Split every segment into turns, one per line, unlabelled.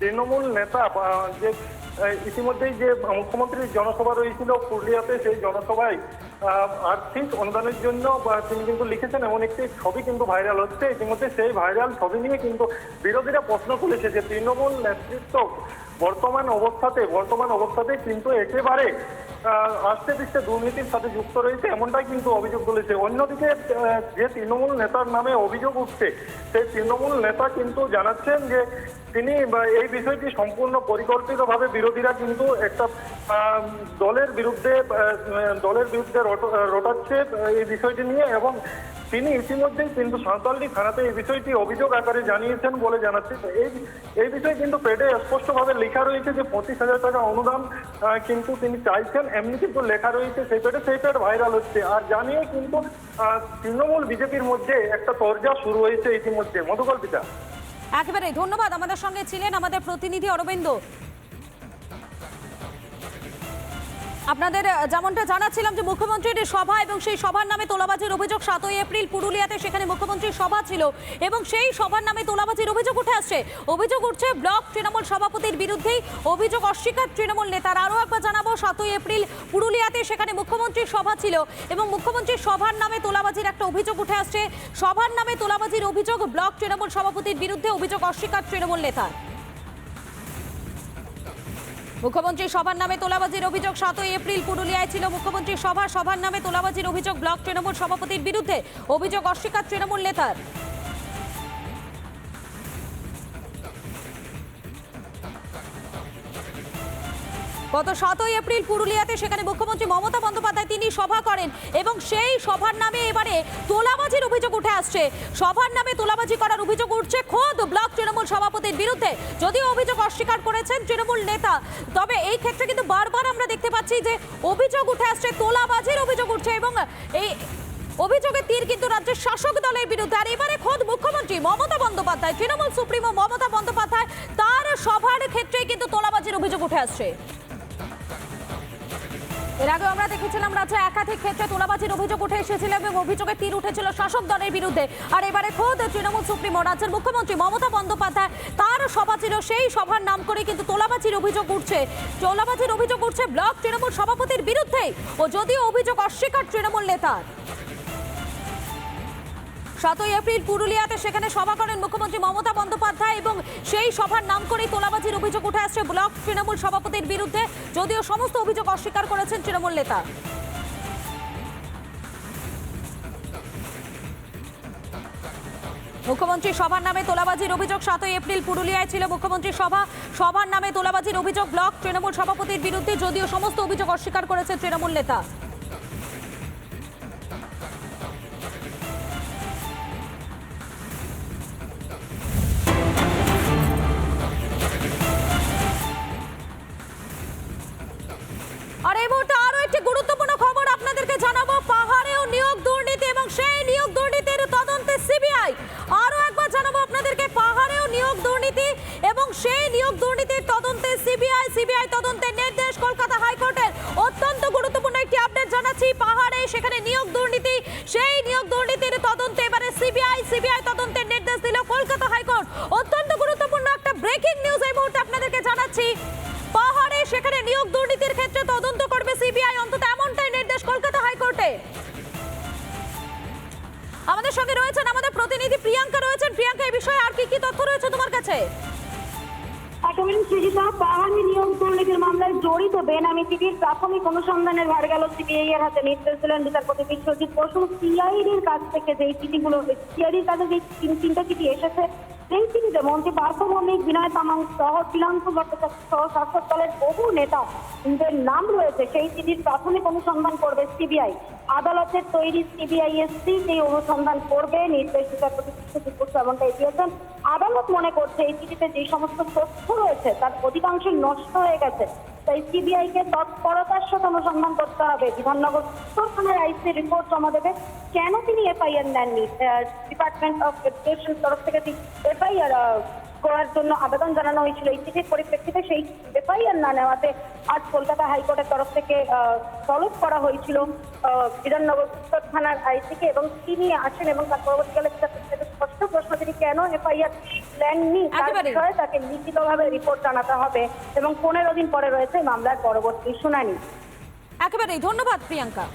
তৃণমূল নেতা যে ইতিমধ্যেই যে মুখ্যমন্ত্রীর জনসভা রয়েছিল পুরুলিয়াতে, সেই জনসভায় আর্থিক অনুদানের জন্য তিনি কিন্তু লিখেছেন এমন একটি ছবি কিন্তু ভাইরাল হচ্ছে। ইতিমধ্যে সেই ভাইরাল ছবি নিয়ে কিন্তু বিরোধীরা প্রশ্ন তুলেছে যে তৃণমূল নেতৃত্ব বর্তমান অবস্থাতে বর্তমান অবস্থাতে কিন্তু একেবারে আস্তে পিস্তে দুর্নীতির সাথে যুক্ত রয়েছে এমনটাই কিন্তু অভিযোগ তুলেছে। অন্যদিকে যে তৃণমূল নেতার নামে অভিযোগ উঠছে, সেই তৃণমূল নেতা কিন্তু জানাচ্ছেন যে তিনি এই বিষয়টি সম্পূর্ণ পরিকল্পিতভাবে বিরোধীরা কিন্তু একটা দলের বিরুদ্ধে দলের বিরুদ্ধে রট- রটাচ্ছে এই বিষয়টি নিয়ে এবং তিনি ইতিমধ্যেই কিন্তু সাঁওতালডি থানাতে এই বিষয়টি অভিযোগ আকারে জানিয়েছেন বলে জানাচ্ছে। এই এই বিষয়ে কিন্তু পেডে স্পষ্টভাবে লেখা রয়েছে যে পঁচিশ হাজার টাকা অনুদান কিন্তু তিনি চাইছেন, এমনি কিন্তু লেখা রয়েছে সেই পেডে সেই পেড ভাইরাল হচ্ছে। আর জানিয়ে কিন্তু তৃণমূল বিজেপির মধ্যে একটা তরজা শুরু হয়েছে ইতিমধ্যে। মধুকল্পিতা
একেবারে ধন্যবাদ আমাদের সঙ্গে ছিলেন আমাদের প্রতিনিধি অরবিন্দ। আপনাদের যেমনটা জানাচ্ছিলাম যে মুখ্যমন্ত্রীর সভা এবং সেই সভার নামে তোলাবাজির অভিযোগ সাতই এপ্রিল পুরুলিয়াতে সেখানে মুখ্যমন্ত্রীর সভা ছিল এবং সেই সভার নামে তোলাবাজির অভিযোগ উঠে আসছে। অভিযোগ উঠছে ব্লক তৃণমূল সভাপতির বিরুদ্ধেই। অভিযোগ অস্বীকার তৃণমূল নেতার। আরও একবার জানাব, সাতই এপ্রিল পুরুলিয়াতে সেখানে মুখ্যমন্ত্রীর সভা ছিল এবং মুখ্যমন্ত্রীর সভার নামে তোলাবাজির একটা অভিযোগ উঠে আসছে। সভার নামে তোলাবাজির অভিযোগ ব্লক তৃণমূল সভাপতির বিরুদ্ধে অভিযোগ অস্বীকার তৃণমূল নেতার। মুখ্যমন্ত্রী সভার নামে তোলাবাজির অভিযোগ সাতই এপ্রিল পুরুলিয়ায় ছিল। মুখ্যমন্ত্রী সভা, সভার নামে তোলাবাজির অভিযোগ ব্লক তৃণমূল সভাপতির বিরুদ্ধে। অভিযোগ অস্বীকার তৃণমূল নেতার। গত সাতই এপ্রিল পুরুলিয়াতে সেখানে মুখ্যমন্ত্রী মমতা বন্দ্যোপাধ্যায় তিনি সভা করেন এবং সেই সভার নামে এবারে তোলাবাজির অভিযোগ উঠে আসছে। সভার নামে তোলাবাজি করার অভিযোগ উঠছে খোদ ব্লক তৃণমূল সভাপতির বিরুদ্ধে। যদিও অভিযোগ অস্বীকার করেছেন তৃণমূল নেতা, তবে এই ক্ষেত্রে কিন্তু বারবার আমরা দেখতে পাচ্ছি যে অভিযোগ উঠে আসছে, তোলাবাজির অভিযোগ উঠছে এবং এই অভিযোগের তীর কিন্তু রাজ্যের শাসক দলের বিরুদ্ধে। আর এবারে খোদ মুখ্যমন্ত্রী মমতা বন্দ্যোপাধ্যায়, তৃণমূল সুপ্রিমো মমতা বন্দ্যোপাধ্যায়, তার সভার ক্ষেত্রেই কিন্তু তোলাবাজির অভিযোগ উঠে আসছে। এর আগে আমরা দেখেছিলাম রাজ্যে একাধিক ক্ষেত্রে তোলাবাজির অভিযোগ উঠে এসেছিল এবং অভিযোগে তীর উঠেছিল শাসক দলের বিরুদ্ধে। আর এবারে খোদ তৃণমূল সুপ্রিমো, রাজ্যের মুখ্যমন্ত্রী মমতা বন্দ্যোপাধ্যায় তার সভা ছিল, সেই সভার নাম করে কিন্তু তোলাবাজির অভিযোগ উঠছে। তোলাবাজির অভিযোগ উঠছে ব্লক তৃণমূল সভাপতির বিরুদ্ধেই। ও যদিও অভিযোগ অস্বীকার তৃণমূল নেতার। সাতই এপ্রিল পুরুলিয়াতে সেখানে সভা করেন মুখ্যমন্ত্রী মমতা বন্দ্যোপাধ্যায় এবং সেই সভার নাম করেই তোলাবাজির অভিযোগ উঠে আসছে ব্লক তৃণমূল সভাপতির বিরুদ্ধে। যদিও সমস্ত অভিযোগ অস্বীকার করেছেন তৃণমূল নেতা। মুখ্যমন্ত্রী সভার নামে তোলাবাজির অভিযোগ সাতই এপ্রিল পুরুলিয়ায় ছিল মুখ্যমন্ত্রী সভা। সভার নামে তোলাবাজির অভিযোগ ব্লক তৃণমূল সভাপতির বিরুদ্ধে, যদিও সমস্ত অভিযোগ অস্বীকার করেছে তৃণমূল নেতা। আরও একটি গুরুত্বপূর্ণ খবর আপনাদেরকে জানাব। পাহাড়েও নিয়োগ দুর্নীতি এবং সেই নিয়োগ দুর্নীতির তদন্তে সিবিআই। আরও একবার জানাব আপনাদেরকে, পাহাড়েও নিয়োগ দুর্নীতি এবং সেই নিয়োগ দুর্নীতির তদন্তে সিবিআই সিবিআই তদন্তের সেখানে নিয়োগ দুর্নীতির ক্ষেত্রে তদন্ত করবে সিবিআই, অন্তত এমনটাই নির্দেশ কলকাতা হাইকোর্টে। আমাদের সঙ্গে রয়েছেন আমাদের প্রতিনিধি প্রিয়াঙ্কা রয়েছেন। প্রিয়াঙ্কা, এই বিষয়ে আর কি কি তথ্য রয়েছে তোমার কাছে?
একেবারে সৃজিতা পাহাড়ি নিয়োগ দুর্নীতির মামলায় জড়িত বেনামি টিভির প্রাথমিক অনুসন্ধানের ভার গেল সিবিআই এর হাতে। নির্দেশ দিলেন বিচারপতি বিশ্বজিৎ বসু। সিআইডির কাছ থেকে যে চিঠিগুলো, সিআইডির কাছে যে তিন তিনটা চিঠি এসেছে সেই চিঠিতে মন্ত্রী পার্থ বিনয় তামাং সহ শ্রীলাঙ্কু ভট্টাচার্য সহ শাসক দলের বহু নেতা নাম রয়েছে, সেই চিঠির প্রাথমিক অনুসন্ধান করবে সিবিআই। আদালতের তৈরি সিবিআই এসসি সেই অনুসন্ধান করবে নির্দেশ বিচারপতি এমনটাই দিয়েছেন আদালত মনে করছে, এই চিঠিতে যে সমস্ত তথ্য রয়েছে, তার অধিকাংশই নষ্ট হয়ে গেছে। তাই সিবিআই কে তৎপরতার সাথে অনুসন্ধান করতে হবে। বিধাননগর উত্তর থানার আইসি রিপোর্ট জমা দেবে। কেন তিনি এফআইআর নেননি? ডিপার্টমেন্ট অফ এডুকেশন তরফ থেকে এফআইআর করার জন্য আবেদন জানানো হয়েছিল? এই চিঠির পরিপ্রেক্ষিতে সেই এফআইআর না নেওয়াতে আজ কলকাতা হাইকোর্টের তরফ থেকে তলব করা হয়েছিল। বিধাননগর উত্তর থানার আইসিকে এবং তিনি আসেন এবং তার পরবর্তীকালে প্রশ্ন তিনি কেন এফআইআর নেননি? তার তাকে লিখিতভাবে রিপোর্ট জানাতে হবে এবং পনেরো দিন পরে রয়েছে মামলার পরবর্তী শুনানি।
একেবারেই ধন্যবাদ প্রিয়াঙ্কা।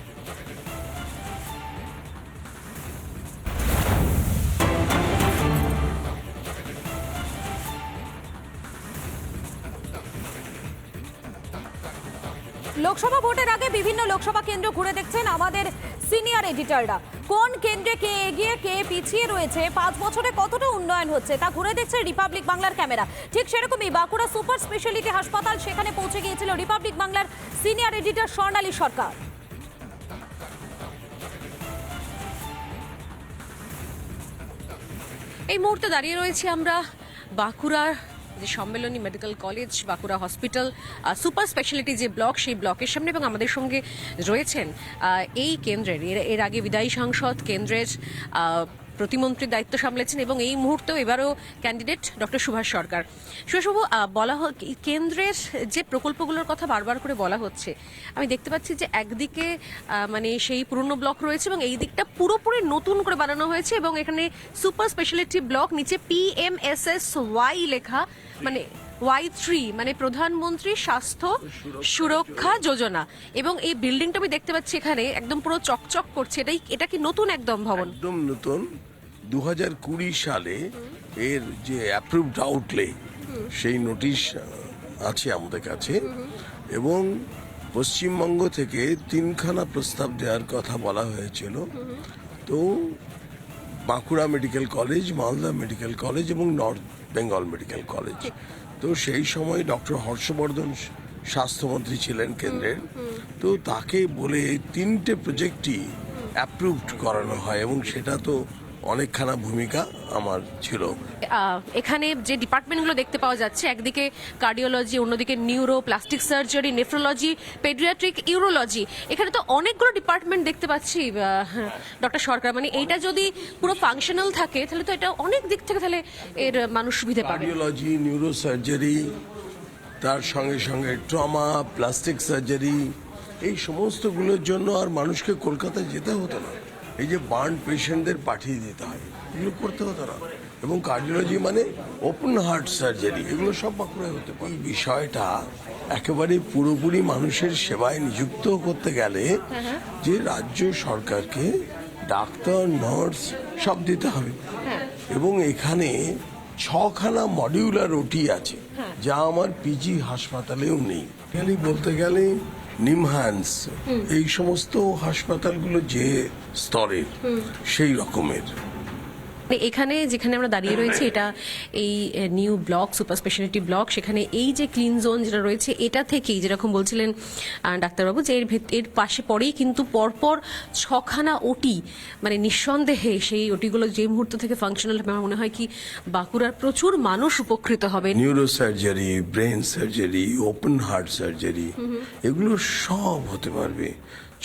লোকসভা ভোটের আগে বিভিন্ন লোকসভা কেন্দ্র ঘুরে দেখছেন আমাদের সিনিয়র এডিটররা। কোন কেন্দ্রে কে এগিয়ে, কে পিছিয়ে রয়েছে, পাঁচ বছরে কতটা উন্নয়ন হচ্ছে, তা ঘুরে দেখছে রিপাবলিক বাংলার ক্যামেরা। ঠিক সেরকমই বাঁকুড়া সুপার স্পেশালিটি হাসপাতাল, সেখানে পৌঁছে গিয়েছিল রিপাবলিক বাংলার সিনিয়র এডিটর স্বর্ণালী সরকার।
এই মুহূর্তে দাঁড়িয়ে রয়েছি আমরা বাঁকুড়ার যে Sammilani medical college Bankura hospital super speciality যে ব্লক সেই ব্লকের সামনে এবং আমাদের সঙ্গে রয়েছেন এই কেন্দ্রের, এর আগে বিদায়ী সাংসদ কেন্দ্রের প্রতিমন্ত্রীর দায়িত্ব সামলেছেন এবং এই মুহূর্তেও এবারও ক্যান্ডিডেট ডক্টর সুভাষ সরকার। সুভাষবাবু বলা হয় কি- কেন্দ্রের যে প্রকল্পগুলোর কথা বারবার করে বলা হচ্ছে, আমি দেখতে পাচ্ছি যে একদিকে মানে সেই পুরনো ব্লক রয়েছে এবং এই দিকটা পুরোপুরি নতুন করে বানানো হয়েছে এবং এখানে সুপার স্পেশালিটি ব্লক, নিচে এস ওয়াই লেখা মানে ওয়াই থ্রি মানে প্রধানমন্ত্রী স্বাস্থ্য সুরক্ষা যোজনা। এবং এই বিল্ডিংটা আমি দেখতে পাচ্ছি এখানে একদম পুরো চকচক করছে। এটাই এটা কি নতুন একদম ভবন?
একদম নতুন। দু হাজার কুড়ি সালে এর যে অ্যাপ্রুভড আউটলে সেই নোটিশ আছে আমাদের কাছে। এবং পশ্চিমবঙ্গ থেকে তিনখানা প্রস্তাব দেওয়ার কথা বলা হয়েছিল। তো Bankura medical college Malda medical college এবং নর্থ বেঙ্গল মেডিকেল কলেজ। তো সেই সময় ডক্টর হর্ষবর্ধন স্বাস্থ্যমন্ত্রী ছিলেন কেন্দ্রের। তো তাকে বলে তিনটে প্রজেক্টই অ্যাপ্রুভড করানো হয় এবং সেটা তো অনেকখানা ভূমিকা আমার ছিল।
এখানে যে ডিপার্টমেন্টগুলো দেখতে পাওয়া যাচ্ছে একদিকে কার্ডিওলজি অন্যদিকে neuro plastic surgery nephrology paediatric urology. এখানে তো অনেকগুলো ডিপার্টমেন্ট দেখতে পাচ্ছি ডক্টর সরকার। মানে এইটা যদি পুরো ফাংশনাল থাকে তাহলে তো এটা অনেক দিক থেকে তাহলে এর মানুষ সুবিধা পাবে।
কার্ডিওলজি নিউরো সার্জারি তার সঙ্গে সঙ্গে ট্রমা প্লাস্টিক সার্জারি এই সমস্তগুলোর জন্য আর মানুষকে কলকাতায় যেতে হতো না। এই যে বার্ন পেশেন্টদের পাঠিয়ে দিতে হয় এগুলো করতে হতো না। এবং কার্ডিওলজি মানে ওপেন হার্ট সার্জারি এগুলো সব বাঁকুড়ায় হতে পারে। এই বিষয়টা একেবারে পুরোপুরি মানুষের সেবায় নিযুক্ত করতে গেলে যে রাজ্য সরকারকে ডাক্তার নার্স সব দিতে হবে। এবং এখানে ছখানা মডিউলার ওটি আছে যা আমার পিজি হাসপাতালেও নেই। বলতে গেলে নিমহ্যান্স এই সমস্ত হাসপাতালগুলো যে স্তরের সেই রকমের।
এখানে যেখানে আমরা দাঁড়িয়ে রয়েছি এটা এই new block super speciality block সেখানে এই যে ক্লিন জোন যেটা রয়েছে এটা থেকেই যেরকম বলছিলেন ডাক্তারবাবু যে এর এর পাশে পরেই কিন্তু পরপর ছখানা ওটি মানে নিঃসন্দেহে সেই ওটিগুলো যে মুহূর্ত থেকে ফাংশনাল হবে আমার মনে হয় কি বাঁকুড়ার প্রচুর মানুষ উপকৃত হবে।
Neuro surgery brain surgery open heart surgery এগুলো সব হতে পারবে।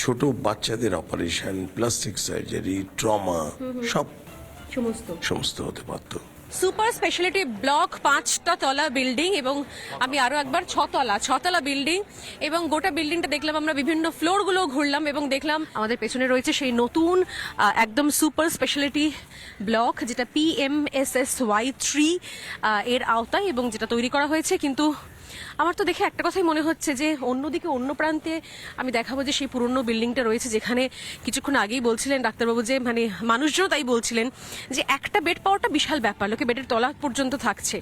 ছোট বাচ্চাদের অপারেশন প্লাস্টিক সার্জারি ট্রমা সব
সমস্ত।
সমস্ত হতে পারতো
সুপার স্পেশালিটি ব্লক পাঁচটা তলা বিল্ডিং এবং আমি আরও একবার ছতলা ছতলা বিল্ডিং এবং গোটা বিল্ডিংটা দেখলাম আমরা বিভিন্ন ফ্লোরগুলো ঘুরলাম এবং দেখলাম আমাদের পেছনে রয়েছে সেই নতুন একদম সুপার স্পেশালিটি ব্লক যেটা P M S S Y three এর আওতায় এবং যেটা তৈরি করা হয়েছে। কিন্তু আমার তো দেখে একটা কথাই মনে হচ্ছে যে অন্যদিকে অন্য প্রান্তে আমি দেখাবো যে সেই পুরনো বিল্ডিংটা রয়েছে যেখানে কিছুক্ষণ আগেই বলছিলেন ডাক্তারবাবু যে মানে মানুষজন তাই বলছিলেন যে একটা বেড পাওয়াটা বিশাল ব্যাপার লোকে বেডের তলা পর্যন্ত থাকছে।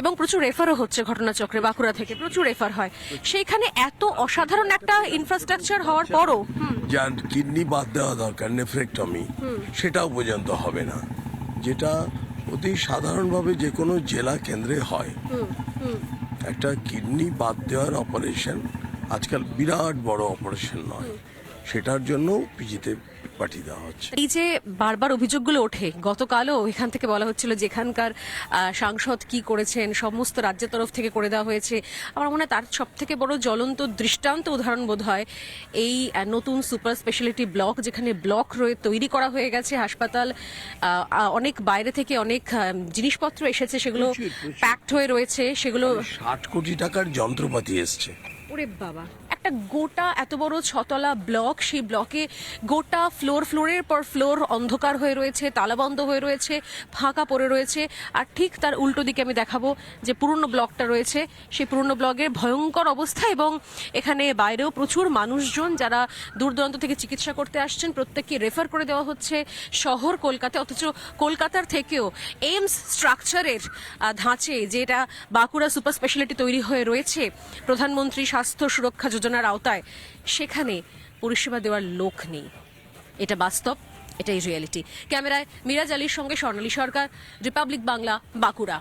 এবং প্রচুর রেফারও হচ্ছে ঘটনাচক্রে বাঁকুড়া থেকে প্রচুর রেফার হয়। সেইখানে এত অসাধারণ একটা ইনফ্রাস্ট্রাকচার হওয়ার পরও
যার কিডনি বাদ দেওয়া দরকার নেফ্রেক্টমি সেটাও পর্যন্ত হবে না। যেটা অতি সাধারণভাবে যে কোনো জেলা কেন্দ্রে হয়। একটা কিডনি বাদ দেওয়ার অপারেশন আজকাল বিরাট বড় অপারেশন নয়। সেটার জন্য পিজিতে পাঠিয়ে দেওয়া হচ্ছে।
এই যে বারবার অভিযোগগুলো ওঠে গতকালও এখান থেকে বলা হচ্ছিল যে এখানকার সাংসদ কি করেছেন সমস্ত রাজ্যের তরফ থেকে করে দেওয়া হয়েছে। আমার মনে হয় তার সব থেকে বড় জ্বলন্ত দৃষ্টান্ত উদাহরণ বোধ হয় এই নতুন সুপার স্পেশালিটি ব্লক যেখানে ব্লক রয়ে তৈরি করা হয়ে গেছে হাসপাতাল অনেক বাইরে থেকে অনেক জিনিসপত্র এসেছে সেগুলো প্যাকড হয়ে রয়েছে সেগুলো
ষাট কোটি টাকার যন্ত্রপাতি এসছে।
ওরে বাবা। একটা গোটা এত বড় ছতলা ব্লক, সেই ব্লকে গোটা ফ্লোর ফ্লোরের পর ফ্লোর অন্ধকার হয়ে রয়েছে তালাবন্ধ হয়ে রয়েছে, ফাঁকা পড়ে রয়েছে। আর ঠিক তার উল্টো দিকে আমি দেখাবো যে পুরনো ব্লকটা রয়েছে। সেই পুরনো ব্লকের ভয়ঙ্কর অবস্থা এবং এখানে বাইরেও প্রচুর মানুষজন যারা দূর দূরান্ত থেকে চিকিৎসা করতে আসছেন, প্রত্যেককে রেফার করে দেওয়া হচ্ছে শহর কলকাতা, অথচ কলকাতার থেকেও এইমস স্ট্রাকচারের ধাঁচে যেটা বাঁকুড়া সুপার স্পেশালিটি তৈরি হয়ে রয়েছে। প্রধানমন্ত্রী স্বাস্থ্য সুরক্ষা যোজনার আওতায় সেখানে পরিষেবা দেওয়ার লোক নেই। এটা বাস্তব, এটাই রিয়েলিটি ক্যামেরায় মিরাজ আলীর সঙ্গে স্বর্ণালী সরকার রিপাবলিক বাংলা বাঁকুড়া।